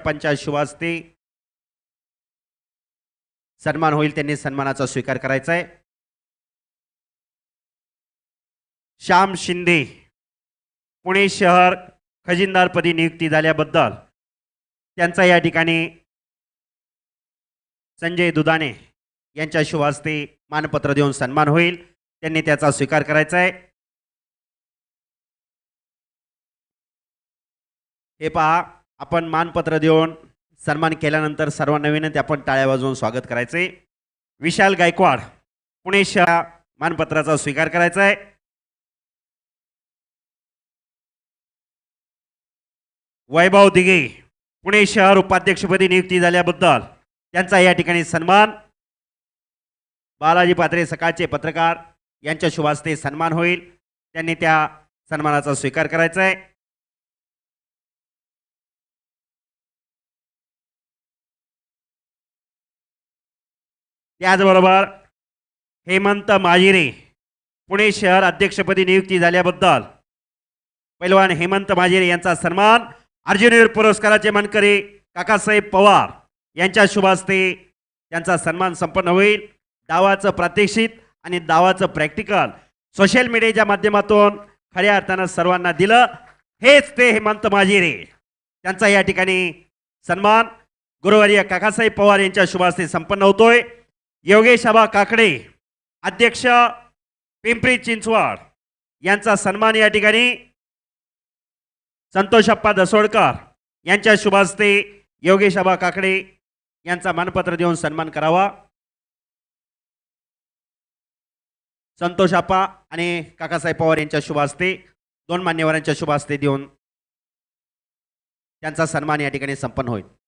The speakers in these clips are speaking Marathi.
अप्पांच्या शुभास्ते सन्मान होईल त्यांनी सन्मानाचा स्वीकार करायचा आहे. श्याम शिंदे पुणे शहर खजिनदारपदी नियुक्ती झाल्याबद्दल त्यांचा या ठिकाणी संजय दुधाने यांच्या शुभास्ते मानपत्र देऊन सन्मान होईल. त्यांनी त्याचा स्वीकार करायचा आहे. हे पहा. आपण मानपत्र देऊन सन्मान केल्यानंतर सर्वांना विनंती आपण टाळ्या वाजवून स्वागत करायचे. विशाल गायकवाड पुणे शहर मानपत्राचा स्वीकार करायचा आहे. वैभव दिघे पुणे शहर उपाध्यक्षपदी नियुक्ती झाल्याबद्दल त्यांचा या ठिकाणी सन्मान. बालाजी पात्रे सकाळचे पत्रकार यांच्या शुभास्ते सन्मान होईल. त्यांनी त्या सन्मानाचा स्वीकार करायचा आहे. त्याचबरोबर हेमंत माजिरे पुणे शहर अध्यक्षपदी नियुक्ती झाल्याबद्दल पैलवान हेमंत माजिरे यांचा सन्मान अर्जुनवीर पुरस्काराचे मानकरी काकासाहेब पवार यांच्या शुभास्ते त्यांचा सन्मान संपन्न होईल. दावाचं प्रात्यक्षिक आणि दावाचं प्रॅक्टिकल सोशल मीडियाच्या माध्यमातून खऱ्या अर्थानं सर्वांना दिलं. हेच ते हेमंत माजिरे. त्यांचा या ठिकाणी सन्मान गुरुवारी काकासाहेब पवार यांच्या शुभास्ते संपन्न होतोय. योगेश आबा काकडे अध्यक्ष पिंपरी चिंचवड यांचा सन्मान या ठिकाणी. संतोषप्पा दसोडकर यांच्या शुभास्ते योगेश आबा काकडे यांचा मानपत्र देऊन सन्मान करावा. संतोषाप्पा आणि काकासाहेब पवार यांच्या शुभास्ते दोन मान्यवरांच्या शुभास्ते देऊन त्यांचा सन्मान या ठिकाणी संपन्न होईल.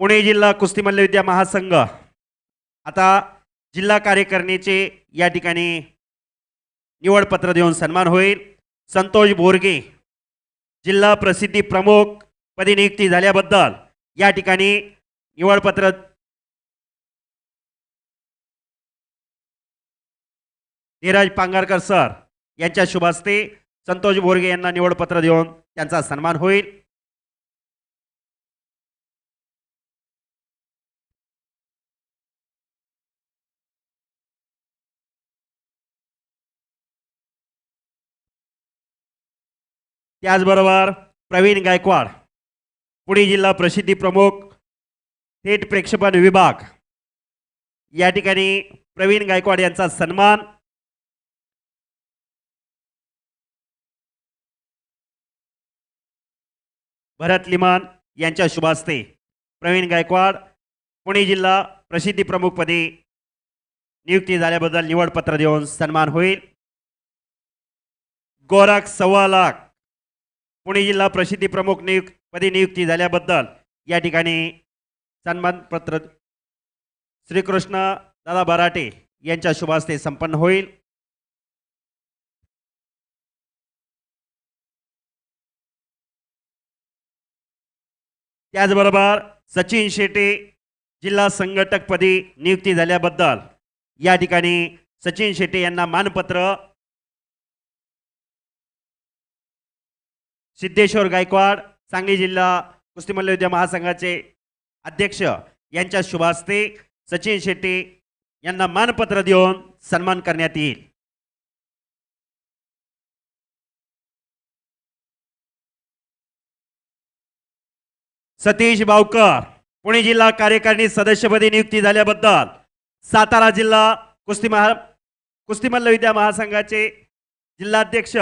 पुणे जिल्हा कुस्ती मल्लविद्या महासंघ. आता जिल्हा कार्यकारिणीचे या ठिकाणी निवडपत्र देऊन सन्मान होईल. संतोष बोरगे जिल्हा प्रसिद्धी प्रमुख पदी नियुक्ती झाल्याबद्दल या ठिकाणी निवडपत्र धीरज पांगारकर सर यांच्या शुभास्ते संतोष बोरगे यांना निवडपत्र देऊन त्यांचा सन्मान होईल. त्याचबरोबर प्रवीण गायकवाड पुणे जिल्हा प्रसिद्धी प्रमुख थेट प्रेक्षेपण विभाग. या ठिकाणी प्रवीण गायकवाड यांचा सन्मान. भरत लिमान यांच्या शुभास्ते प्रवीण गायकवाड पुणे जिल्हा प्रसिद्धी प्रमुखपदी नियुक्ती झाल्याबद्दल निवडपत्र देऊन सन्मान होईल. गोरख सव्वा लाख पुणे जिल्हा प्रसिद्धी प्रमुख नियुक्त पदी नियुक्ती झाल्याबद्दल या ठिकाणी सन्मानपत्र श्रीकृष्ण दादा बराटे यांच्या शुभास्ते संपन्न होईल. त्याचबरोबर सचिन शेटे जिल्हा संघटकपदी नियुक्ती झाल्याबद्दल या ठिकाणी सचिन शेटे यांना मानपत्र सिद्धेश्वर गायकवाड सांगली जिल्हा कुस्ती मल्लयुद्ध महासंघाचे अध्यक्ष यांच्या शुभास्ते सचिन शेट्टी यांना मानपत्र देऊन सन्मान करण्यात येईल. सतीश बावकर पुणे जिल्हा कार्यकारिणी सदस्यपदी नियुक्ती झाल्याबद्दल सातारा जिल्हा कुस्ती महा कुस्ती मल्लविद्या महासंघाचे जिल्हाध्यक्ष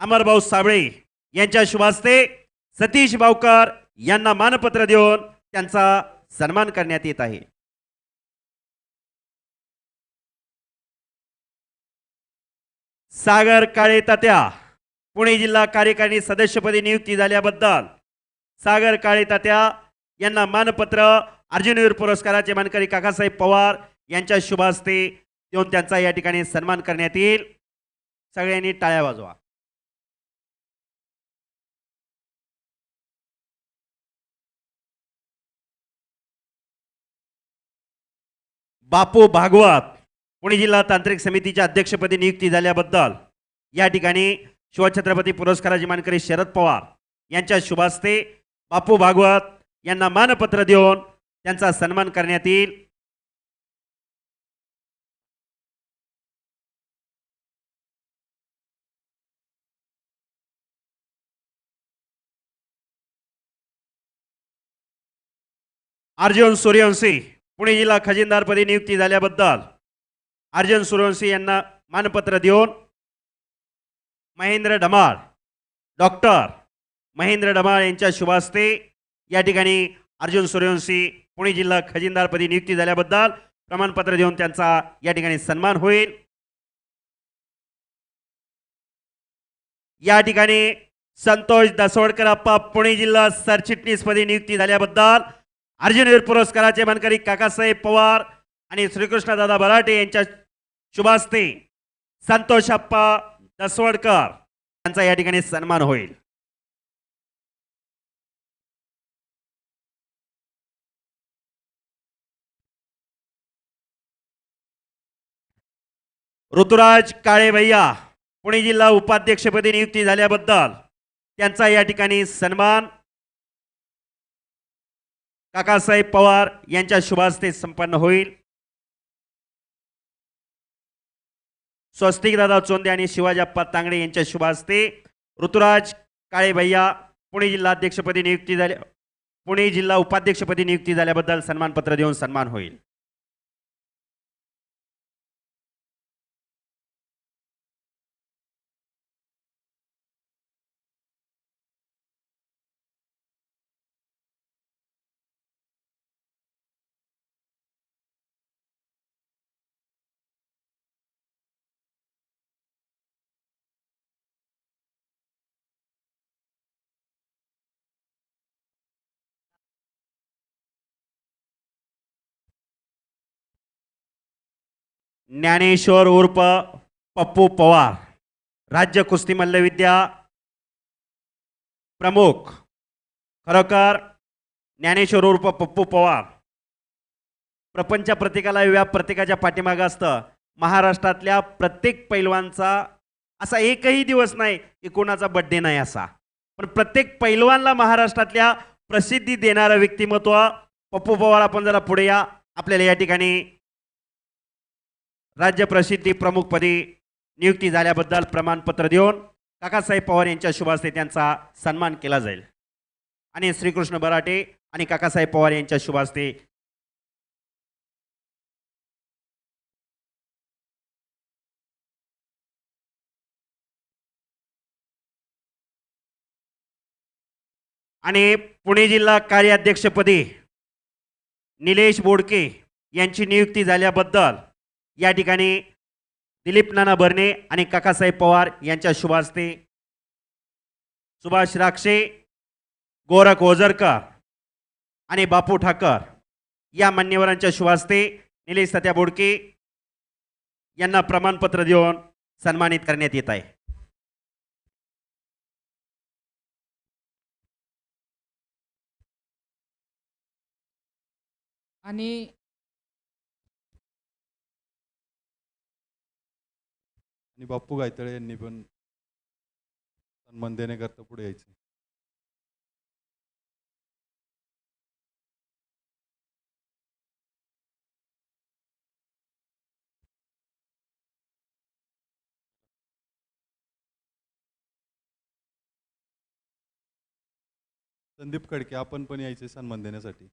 अमरभाऊ साबळे यांच्या शुभास्ते सतीश बावकर यांना मानपत्र देऊन त्यांचा सन्मान करण्यात येत आहे. सागर काळे तात्या पुणे जिल्हा कार्यकारिणी सदस्यपदी नियुक्ती झाल्याबद्दल सागर काळे तात्या यांना मानपत्र अर्जुनवीर पुरस्काराचे मानकरी काकासाहेब पवार यांच्या शुभास्ते देऊन त्यांचा या ठिकाणी सन्मान करण्यात येईल. सगळ्यांनी टाळ्या वाजवा. बापू भागवत पुणे जिल्हा तांत्रिक समितीच्या अध्यक्षपदी नियुक्ती झाल्याबद्दल. या ठिकाणी शिवछत्रपती पुरस्काराचे मानकरी शरद पवार यांच्या शुभास्ते बापू भागवत यांना मानपत्र देऊन त्यांचा सन्मान करण्यात येईल. अर्जुन सूर्यवंशी पुणे जिल्हा खजिनदारपदी नियुक्ती झाल्याबद्दल अर्जुन सूर्यवंशी यांना मानपत्र देऊन महेंद्र ढमाळ डॉक्टर महेंद्र ढमाळ यांच्या शुभास्ते या ठिकाणी अर्जुन सूर्यवंशी पुणे जिल्हा खजिनदारपदी नियुक्ती झाल्याबद्दल प्रमाणपत्र देऊन त्यांचा या ठिकाणी सन्मान होईल. या ठिकाणी संतोष दसवडकर आप्पा पुणे जिल्हा सरचिटणीसपदी नियुक्ती झाल्याबद्दल अर्जुनवीर पुरस्काराचे मानकरी काकासाहेब पवार आणि श्रीकृष्णदादा बराटे यांच्या शुभास्ते संतोष अप्पा दसवडकर यांचा या ठिकाणी सन्मान होईल. ऋतुराज काळे भैया पुणे जिल्हा उपाध्यक्षपदी नियुक्ती झाल्याबद्दल त्यांचा या ठिकाणी सन्मान काकासाहेब पवार यांच्या शुभास्ते संपन्न होईल. स्वस्तिक दादा चोंदे आणि शिवाजाप्पा तांगडे यांच्या शुभास्ते. ऋतुराज काळे भैया पुणे जिल्हा अध्यक्षपदी नियुक्ती झाल्या पुणे जिल्हा उपाध्यक्षपदी नियुक्ती झाल्याबद्दल सन्मानपत्र देऊन सन्मान होईल. ज्ञानेश्वर उर्फ पप्पू पवार राज्य कुस्ती मल्लविद्या प्रमुख खरोखर ज्ञानेश्वर उर्फ पप्पू पवार. प्रपंच प्रत्येकाला या प्रत्येकाच्या पाठीमागं असतं. महाराष्ट्रातल्या प्रत्येक पैलवानचा असा एकही दिवस नाही की कोणाचा बड्डे नाही असा. पण प्रत्येक पैलवानला महाराष्ट्रातल्या प्रसिद्धी देणारं व्यक्तिमत्व पप्पू पवार आपण जरा पुढे या. आपल्याला या ठिकाणी राज्य प्रसिद्धी प्रमुखपदी नियुक्ती झाल्याबद्दल प्रमाणपत्र देऊन काकासाहेब पवार यांच्या शुभास्ते त्यांचा सन्मान केला जाईल. आणि श्रीकृष्ण बराटे आणि काकासाहेब पवार यांच्या शुभास्ते आणि पुणे जिल्हा कार्याध्यक्षपदी निलेश बोडके यांची नियुक्ती झाल्याबद्दल या ठिकाणी दिलीप नाना बर्ने आणि काकासाहेब पवार यांच्या शुभास्ते. सुभाष राक्षे गोरख ओझरकर आणि बापू ठाकर या मान्यवरांच्या शुभास्ते निलेश सत्या बोडके यांना प्रमाणपत्र देऊन सन्मानित करण्यात येत आहे. आणि आणि बाप्पू गायतळे यांनी पण सन्मान देण्याकरता पुढे यायचे. संदीप खडके आपण पण यायचे सन्मान देण्यासाठी.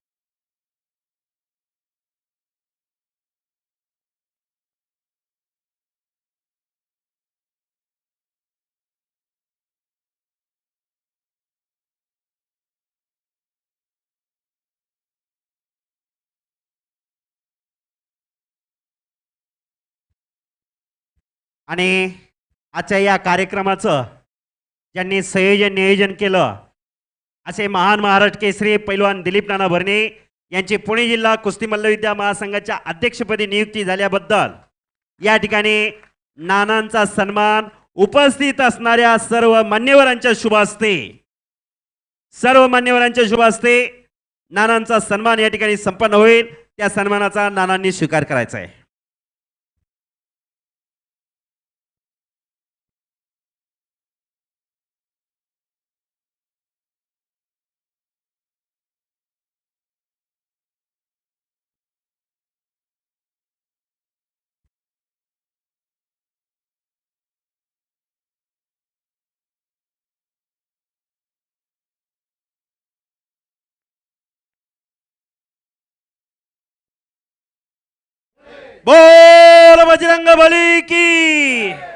आणि आजच्या या कार्यक्रमाचं ज्यांनी संयोजन नियोजन केलं असे महान महाराष्ट्र केसरी पैलवान दिलीप नाना भरणे यांची पुणे जिल्हा कुस्ती मल्लविद्या महासंघाच्या अध्यक्षपदी नियुक्ती झाल्याबद्दल या ठिकाणी नानांचा सन्मान उपस्थित असणाऱ्या सर्व मान्यवरांच्या शुभास्ते सर्व मान्यवरांच्या शुभास्ते नानांचा सन्मान या ठिकाणी संपन्न होईल. त्या सन्मानाचा नानांनी स्वीकार करायचा आहे. बोल बजरंग बली की।